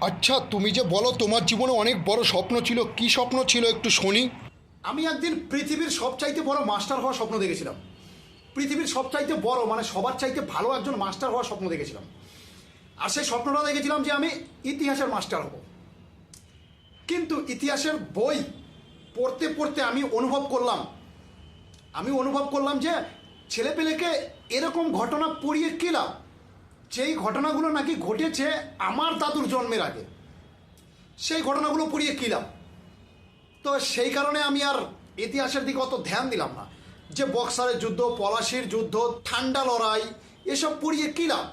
আচ্ছা তুমি যে বলো, তোমার জীবনে অনেক বড় স্বপ্ন ছিল। কি স্বপ্ন ছিল একটু শুনি। আমি একদিন পৃথিবীর সবচাইতে বড় মাস্টার হওয়ার স্বপ্ন দেখেছিলাম। পৃথিবীর সবচাইতে বড় মানে সবার চাইতে ভালো একজন মাস্টার হওয়ার স্বপ্ন দেখেছিলাম। আর সেই স্বপ্নটা দেখেছিলাম যে আমি ইতিহাসের মাস্টার হব। কিন্তু ইতিহাসের বই পড়তে পড়তে আমি অনুভব করলাম। আমি অনুভব করলাম যে ছেলেপেলেকে এরকম ঘটনা পড়িয়ে কী লাভ? যেই ঘটনাগুলো নাকি ঘটেছে আমার দাদুর জন্মের আগে, সেই ঘটনাগুলো পড়িয়ে কিলাম তো সেই কারণে আমি আর ইতিহাসের দিকে অত ধ্যান দিলাম না। যে বক্সারের যুদ্ধ, পলাশির যুদ্ধ, ঠান্ডা লড়াই, এসব পড়িয়ে কিলাম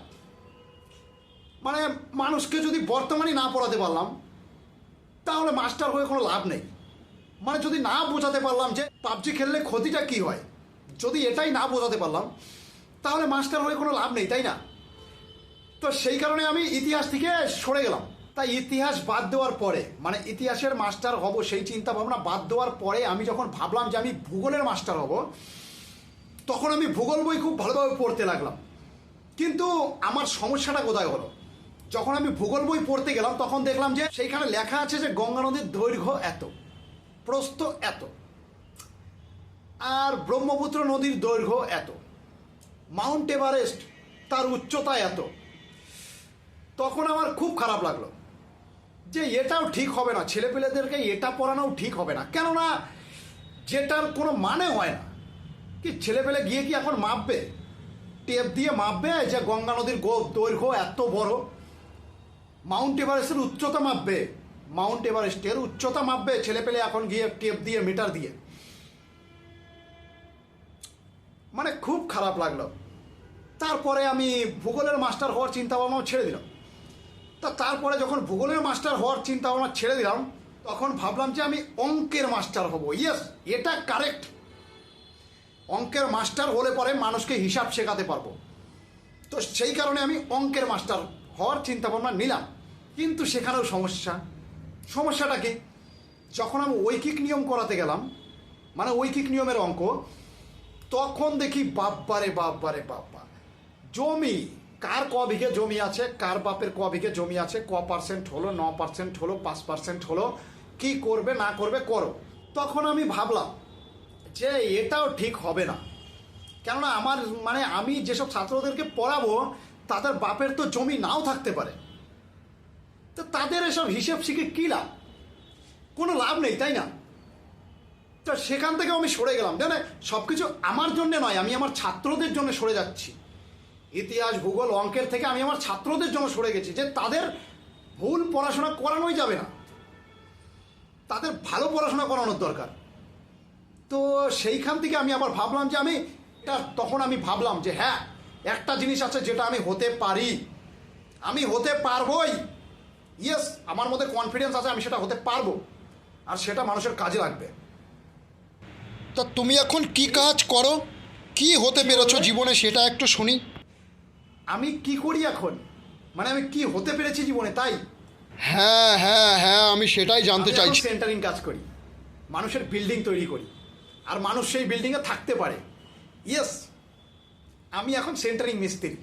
মানে মানুষকে যদি বর্তমানে না পড়াতে পারলাম, তাহলে মাস্টার হয়ে কোনো লাভ নেই। মানে যদি না বোঝাতে পারলাম যে পাবজি খেললে ক্ষতিটা কি হয়, যদি এটাই না বোঝাতে পারলাম, তাহলে মাস্টার হয়ে কোনো লাভ নেই, তাই না? তো সেই কারণে আমি ইতিহাস থেকে সরে গেলাম। তাই ইতিহাস বাদ দেওয়ার পরে মানে ইতিহাসের মাস্টার হব সেই চিন্তা ভাবনা বাদ দেওয়ার পরে আমি যখন ভাবলাম যে আমি ভূগোলের মাস্টার হব, তখন আমি ভূগোল বই খুব ভালোভাবে পড়তে লাগলাম। কিন্তু আমার সমস্যাটা কোথায় হলো? যখন আমি ভূগোল বই পড়তে গেলাম, তখন দেখলাম যে সেইখানে লেখা আছে যে গঙ্গা নদীর দৈর্ঘ্য এত, প্রস্থ এত, আর ব্রহ্মপুত্র নদীর দৈর্ঘ্য এত, মাউন্ট এভারেস্ট তার উচ্চতা এত তখন আমার খুব খারাপ লাগল। যে এটাও ঠিক হবে না, ছেলেপেলেদেরকে এটা পড়ানোও ঠিক হবে না। কেননা যেটার কোনো মানে হয় না। কি ছেলেপেলে গিয়ে কি এখন মাপবে? টেপ দিয়ে মাপবে যে গঙ্গা নদীর গো- দৈর্ঘ্য এত বড়? মাউন্ট এভারেস্টের উচ্চতা মাপবে। মাউন্ট এভারেস্টের উচ্চতা মাপবে ছেলেপেলে এখন গিয়ে টেপ দিয়ে, মিটার দিয়ে। মানে খুব খারাপ লাগল। তারপরে আমি ভূগোলের মাস্টার হওয়ার চিন্তা ভাবনাও ছেড়ে দিলাম। তা তারপরে যখন ভূগোলের মাস্টার হওয়ার চিন্তা ভাবনা ছেড়ে দিলাম, তখন ভাবলাম যে আমি অঙ্কের মাস্টার হব। ইয়েস এটা কারেক্ট অঙ্কের মাস্টার হলে পরে মানুষকে হিসাব শেখাতে পারব। তো সেই কারণে আমি অঙ্কের মাস্টার হওয়ার চিন্তা ভাবনা নিলাম। কিন্তু সেখানেও সমস্যা। সমস্যাটা কি? যখন আমি ঐকিক নিয়ম করাতে গেলাম মানে ঐকিক নিয়মের অঙ্ক, তখন দেখি বাপ্পারে বাপ্পারে বাপ্পা জমি কার ক বিঘে জমি আছে, কার বাপের ক বিঘে জমি আছে, ক পার্সেন্ট হলো, ন পার্সেন্ট হলো, পাঁচ পার্সেন্ট হলো, কি করবে, না করবে, করো। তখন আমি ভাবলাম যে এটাও ঠিক হবে না। কেননা আমার মানে আমি যেসব ছাত্রদেরকে পড়াবো, তাদের বাপের তো জমি নাও থাকতে পারে। তো তাদের এসব হিসেব শিখে কী লাভ? কোনো লাভ নেই, তাই না? তো সেখান থেকে আমি সরে গেলাম। জানে সব কিছু আমার জন্য নয়, আমি আমার ছাত্রদের জন্য সরে যাচ্ছি। ইতিহাস, ভূগোল, অঙ্কের থেকে আমি আমার ছাত্রদের জন্য সরে গেছি যে তাদের ভুল পড়াশোনা করানোই যাবে না। তাদের ভালো পড়াশোনা করানোর দরকার। তো সেইখান থেকে আমি আবার ভাবলাম যে আমি এটা তখন আমি ভাবলাম যে হ্যাঁ একটা জিনিস আছে যেটা আমি হতে পারি। আমি হতে পারবই। ইয়েস আমার মধ্যে কনফিডেন্স আছে আমি সেটা হতে পারব। আর সেটা মানুষের কাজে লাগবে। তা তুমি এখন কি কাজ করো? কি হতে পেরেছ জীবনে সেটা একটু শুনি। আমি কি করি এখন? মানে আমি কি হতে পেরেছি জীবনে তাই? হ্যাঁ হ্যাঁ হ্যাঁ আমি সেটাই জানতে চাইছি। সেন্টারিং কাজ করি। মানুষের বিল্ডিং তৈরি করি। আর মানুষ সেই বিল্ডিংয়ে থাকতে পারে। ইয়েস আমি এখন সেন্টারিং মিস্ত্রি।